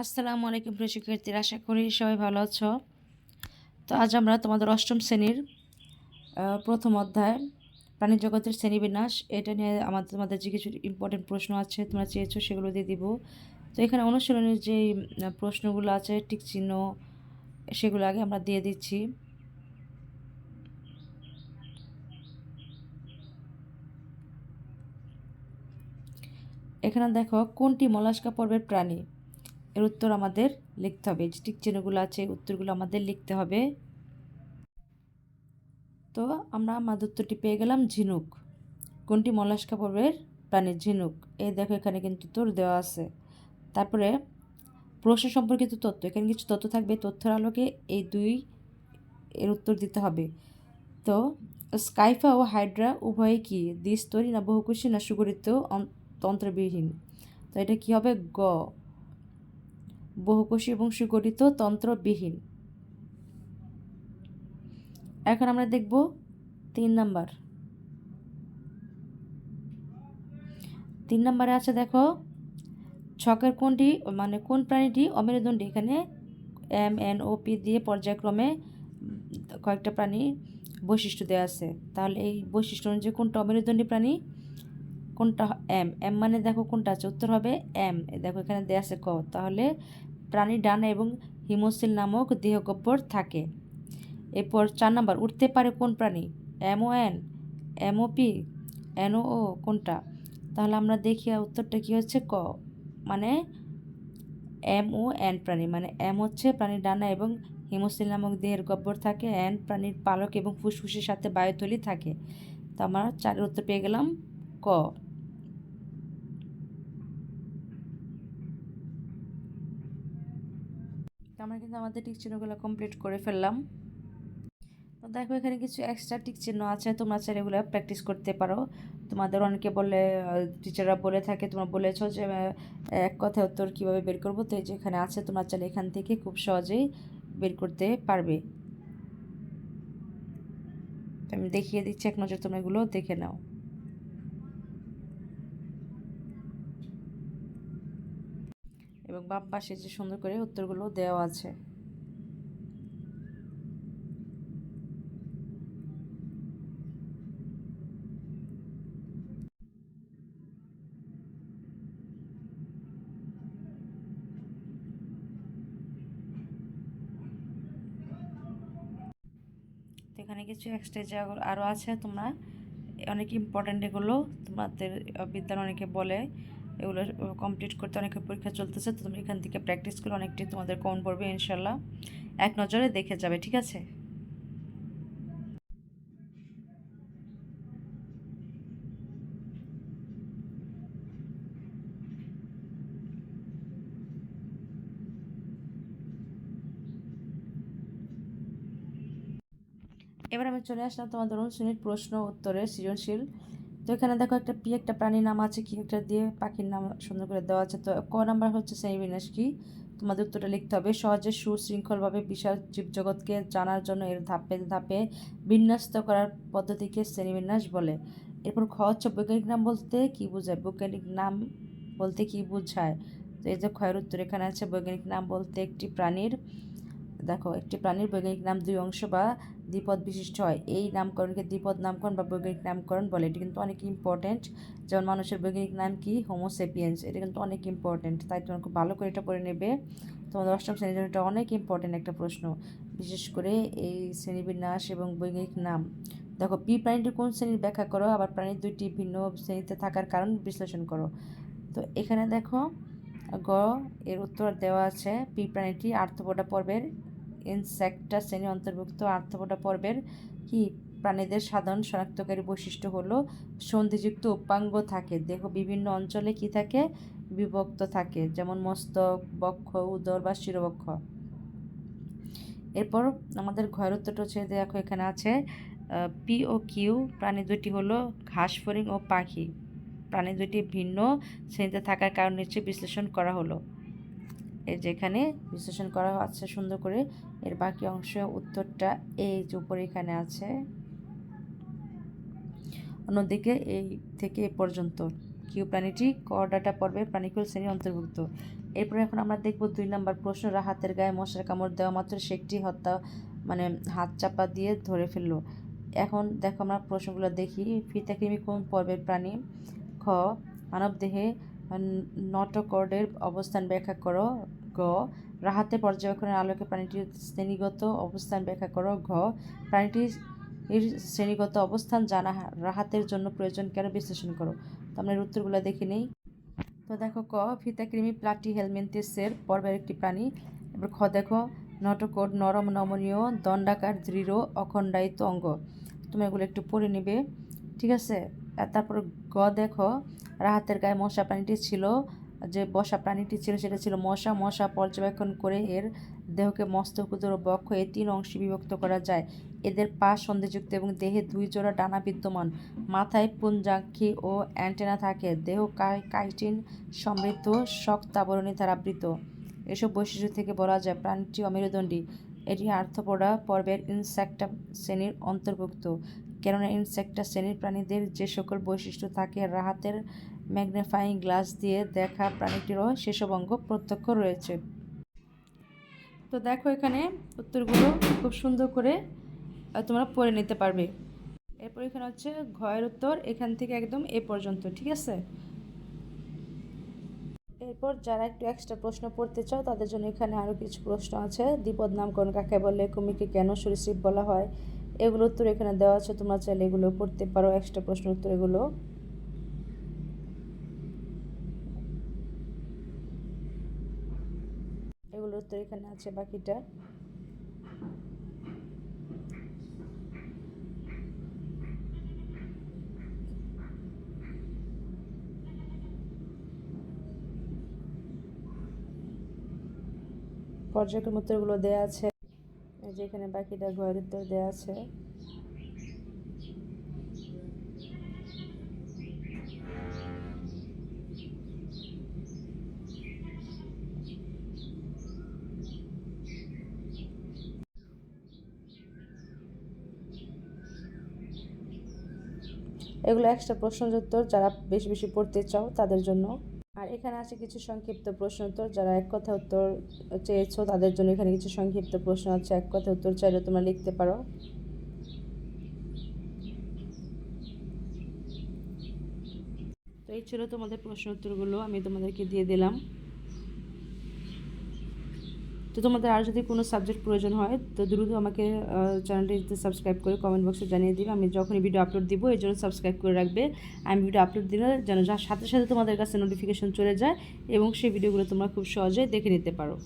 আসসালামু আলাইকুম প্রিয় শিক্ষার্থীরা, আশা করি সবাই ভালো আছো। তো আজ আমরা তোমাদের অষ্টম শ্রেণির প্রথম অধ্যায়, প্রাণী জগতের শ্রেণীবিন্যাস এটা নিয়ে আমাদের, তোমাদের যে কিছু ইম্পর্টেন্ট প্রশ্ন আছে তোমরা চেয়েছো সেগুলো দিয়ে দিব। তো এখানে অনুশীলনের যে প্রশ্নগুলো আছে টিক চিহ্ন, সেগুলো আগে আমরা দিয়ে দিচ্ছি। এখানে দেখো, কোনটি মলাস্কা পর্বের প্রাণী? এর উত্তর আমাদের লিখতে হবে। যে টিক চিহ্নগুলো আছে উত্তরগুলো আমাদের লিখতে হবে। তো আমরা আমাদের উত্তরটি পেয়ে গেলাম ঝিনুক। কোনটি? মলাস্কা পর্বের প্রাণী, ঝিনুক। এই দেখো এখানে কিন্তু উত্তর দেওয়া আছে। তারপরে প্রশ্ন সম্পর্কিত তথ্য। এখানে কিছু তথ্য থাকবে। তথ্যের আলোকে এই দুই এর উত্তর দিতে হবে। তো স্কাইফা ও হাইড্রা উভয়ই কি? দ্বিস্তরী না বহুকোষী না সুগরিত তন্ত্রবিহীন? তো এটা কি হবে? গ। বহুকোষী এবং সুগঠিত তন্ত্রবিহীন। এখন আমরা দেখব তিন নাম্বার। তিন নাম্বারে আছে দেখো, ছকের কোনটি মানে কোন প্রাণীটি অমেরুদণ্ডী। এখানে এম, এন, ও, পি দিয়ে পর্যায়ক্রমে কয়েকটা প্রাণী বৈশিষ্ট্য দেওয়া আছে। তাহলে এই বৈশিষ্ট্য অনুযায়ী কোনটা অমেরুদণ্ডী প্রাণী? কোনটা এম এম মানে দেখো কোনটা আছে? উত্তর হবে এম দেখো এখানে দেওয়া আছে ক। তাহলে প্রাণী ডানা এবং হিমোসিল নামক দেহগহ্বর থাকে। এরপর চার নাম্বার, উঠতে পারে কোন প্রাণী? MO N MO P NO O কোনটা? তাহলে আমরা দেখি উত্তরটা কি হচ্ছে? ক। মানে এম ও এন প্রাণী মানে এম হচ্ছে প্রাণীর ডানা এবং হিমোসিল নামক দেহের গব্বর থাকে। এন প্রাণীর পালক এবং ফুসফুসের সাথে বায়ুথলি থাকে। তো আমরা চারের উত্তর পেয়ে গেলাম ক। তো আমরা কিন্তু আমাদের টিক চিহ্নগুলো কমপ্লিট করে ফেললাম। তো দেখো, এখানে কিছু এক্সট্রা টিক চিহ্ন আছে, তোমরা চাইলে এগুলো প্র্যাকটিস করতে পারো। তোমাদের অনেকে বলে টিচাররা বলে থাকে, তোমরা বলেছ যে এক কথায় উত্তর কীভাবে বের করব? তো এই যে এখানে আছে, তোমরা চাইলে এখান থেকে খুব সহজেই বের করতে পারবে। আমি দেখিয়ে দিচ্ছি, এক নজর তোমরা এগুলো দেখে নাও এবং বাম পাশে যে সুন্দর করে উত্তরগুলো দেওয়া আছে। তো এখানে কিছু এক্সট্রা জায়গা আরও আছে তোমরা, অনেক ইম্পর্ট্যান্ট এগুলো তোমাদের বিদ্যার অনেকে বলে। এগুলো কমপ্লিট করতে অনেকের পরীক্ষা চলতেছে, তো তুমি এখান থেকে প্র্যাকটিস করে অনেকটাই তোমাদের কমন পড়বে ইনশাল্লাহ। এক নজরে দেখে যাবে, ঠিক আছে? এবার আমি চলে আসলাম তোমাদের অনুশ্রেণীর প্রশ্ন উত্তরের সৃজনশীল। তো এখানে দেখো একটা পি, একটা প্রাণীর নাম আছে, কি একটা দিয়ে পাখির নাম সুন্দর করে দেওয়া আছে। তো ক নাম্বার হচ্ছে শ্রেণীবিন্যাস কি? তোমাদের উত্তরটা লিখতে হবে। সহজে সুশৃঙ্খলভাবে বিশাল জীবজগৎকে জানার জন্য এর ধাপে ধাপে বিন্যস্ত করার পদ্ধতিকে শ্রেণীবিন্যাস বলে। এরপর খ হচ্ছে বৈজ্ঞানিক নাম বলতে কি বোঝায়? বৈজ্ঞানিক নাম বলতে কি বোঝায়? তো এই যে ক্ষয়ের উত্তর এখানে আছে। বৈজ্ঞানিক নাম বলতে একটি প্রাণীর দেখো, একটি প্রাণীর বৈজ্ঞানিক নাম দুই অংশ বা দ্বিপদ বিশিষ্ট হয়। এই নামকরণকে দ্বিপদ নামকরণ বা বৈজ্ঞানিক নামকরণ বলে। এটি কিন্তু অনেক ইম্পর্ট্যান্ট যেমন মানুষের বৈজ্ঞানিক নাম কি? হোমোসেপিয়েন্স এটা কিন্তু অনেক ইম্পর্ট্যান্ট তাই তোমার খুব ভালো করে এটা পড়ে নেবে। তোমাদের অষ্টম শ্রেণির জন্য এটা অনেক ইম্পর্ট্যান্ট একটা প্রশ্ন, বিশেষ করে এই শ্রেণীবিন্যাস এবং বৈজ্ঞানিক নাম। দেখো, পি প্রাণীটি কোন শ্রেণির ব্যাখ্যা করো? আবার প্রাণীর দুইটি ভিন্ন শ্রেণীতে থাকার কারণ বিশ্লেষণ করো। তো এখানে দেখো গ, এর উত্তর দেওয়া আছে, পি প্রাণীটি আর্থপোডা পর্বের ইনসেক্টা শ্রেণি অন্তর্ভুক্ত আর্থপোডা পর্বের কি? প্রাণীদের সাধারণ শনাক্তকারী বৈশিষ্ট্য হলো সন্ধিযুক্ত উপাঙ্গ থাকে, দেহ বিভিন্ন অঞ্চলে কি থাকে? বিভক্ত থাকে, যেমন মস্তক, বক্ষ, উদর বা শিরবক্ষ। এরপর আমাদের ঘয়ের উত্তরটা হচ্ছে, দেখো এখানে আছে পি ও কিউ প্রাণী দুটি হলো ঘাস, ফড়িং ও পাখি। প্রাণী দুটি ভিন্ন শ্রেণীতে থাকার কারণ নিচে বিশ্লেষণ করা হলো। এই যেখানে বিশ্লেষণ করা আছে সুন্দর করে, এর বাকি অংশ উত্তরটা এই যে উপরে এখানে আছে। অন্যদিকে এই থেকে এ পর্যন্ত, কিউ প্রাণীটি ক ডাটা পর্বে প্রাণীকুল শ্রেণি অন্তর্ভুক্ত। এরপরে এখন আমরা দেখব দুই নম্বর প্রশ্ন হাতের গায়ে মশার কামড় দেওয়া মাত্র সে একটি হত্যা মানে হাত চাপা দিয়ে ধরে ফেলল। এখন দেখো আমরা প্রশ্নগুলো দেখি, ফিতাকৃমি কোন পর্বের প্রাণী? খ, মানবদেহে নটকর্ডের অবস্থান ব্যাখ্যা করো। গ, রাহাতে পর্যবেক্ষণের আলোকে প্রাণীটির শ্রেণীগত অবস্থান ব্যাখ্যা করো। ঘ, প্রাণীটির শ্রেণীগত অবস্থান জানা রাহাতের জন্য প্রয়োজন কেন বিশ্লেষণ করো। তো আমরা এর উত্তরগুলো দেখে নেই। তো দেখো ক, ফিতাকৃমি প্লাটি হেলমেন্টেসের পর্বের একটি প্রাণী। এবার খ দেখো নটকোড নরম নমনীয়, দণ্ডাকার, দৃঢ়, অখণ্ডায়িত অঙ্গ। তুমি এগুলো একটু পড়ে নিবে। ঠিক আছে? তারপর গ দেখো রাহাতের গায়ে মশা প্রাণীটি ছিল, যে বসা প্রাণীটি ছিল সেটা ছিল মশা। মশা পর্যবেক্ষণ করে এর দেহকে মস্তক উদর ও বক্ষ এই তিন অংশে বিভক্ত করা যায়। এদের পা সন্ধিযুক্ত এবং দেহে দুই জোড়া ডানা বিদ্যমান। মাথায় পুঞ্জাক্ষী ও অ্যান্টেনা থাকে। দেহ কাইটিন সমৃদ্ধ, শক্ত আবরণী দ্বারা আবৃত। এসব বৈশিষ্ট্য থেকে বলা যায় প্রাণীটি অমেরুদণ্ডী। এটি আর্থপোডা পর্বের ইনসেক্টা শ্রেণির অন্তর্ভুক্ত। কেননা ইনসেক্টা শ্রেণির প্রাণীদের যে সকল বৈশিষ্ট্য থাকে, রাহাতের ম্যাগনিফাইং গ্লাস দিয়ে দেখা প্রাণীটিরও সেসব অঙ্গ প্রত্যক্ষ রয়েছে। তো দেখো এখানে উত্তরগুলো খুব সুন্দর করে তোমরা পড়ে নিতে পারবে। এরপর এখানে হচ্ছে ঘয়ের উত্তর, এখান থেকে একদম এ পর্যন্ত, ঠিক আছে? এরপর যারা একটু এক্সট্রা প্রশ্ন পড়তে চাও, তাদের জন্য এখানে আরও কিছু প্রশ্ন আছে। দ্বিপদ নামকরণ কাকে বলে কুমিকে কেন সরীসৃপ বলা হয় এগুলো উত্তর এখানে দেওয়া আছে, তোমরা চাইলে এগুলো পড়তে পারো এক্সট্রা প্রশ্ন উত্তর এগুলো। এগুলোর উত্তর এখানে আছে, বাকিটা। পর্যায়ক্রম উত্তরগুলো দেওয়া আছে। যেখানে বাকিটা ঘরের উত্তর দেওয়া আছে। এগুলো এক্সট্রা প্রশ্ন উত্তর যারা বেশি বেশি পড়তে চাও তাদের জন্য। আর এখানে আছে কিছু সংক্ষিপ্ত প্রশ্ন উত্তর, যারা এক কথা উত্তর চেয়েছো তাদের জন্য এখানে কিছু সংক্ষিপ্ত প্রশ্ন আছে। এক কথা উত্তর চাইলে তোমরা লিখতে পারো। তো এই ছিল তোমাদের প্রশ্ন উত্তরগুলো, আমি তোমাদেরকে দিয়ে দিলাম। তো তোমাদের আর যদি কোনো সাবজেক্ট প্রয়োজন হয়, তো দ্রুত আমাকে চ্যানেলটিতে সাবস্ক্রাইব করে কমেন্ট বক্সে জানিয়ে দিবে। আমি যখনই ভিডিও আপলোড দিব, এর জন্য সাবস্ক্রাইব করে রাখবে। আমি ভিডিও আপলোড দিলে যেন যার সাথে সাথে তোমাদের কাছে নোটিফিকেশন চলে যায় এবং সেই ভিডিওগুলো তোমরা খুব সহজে দেখে নিতে পারো।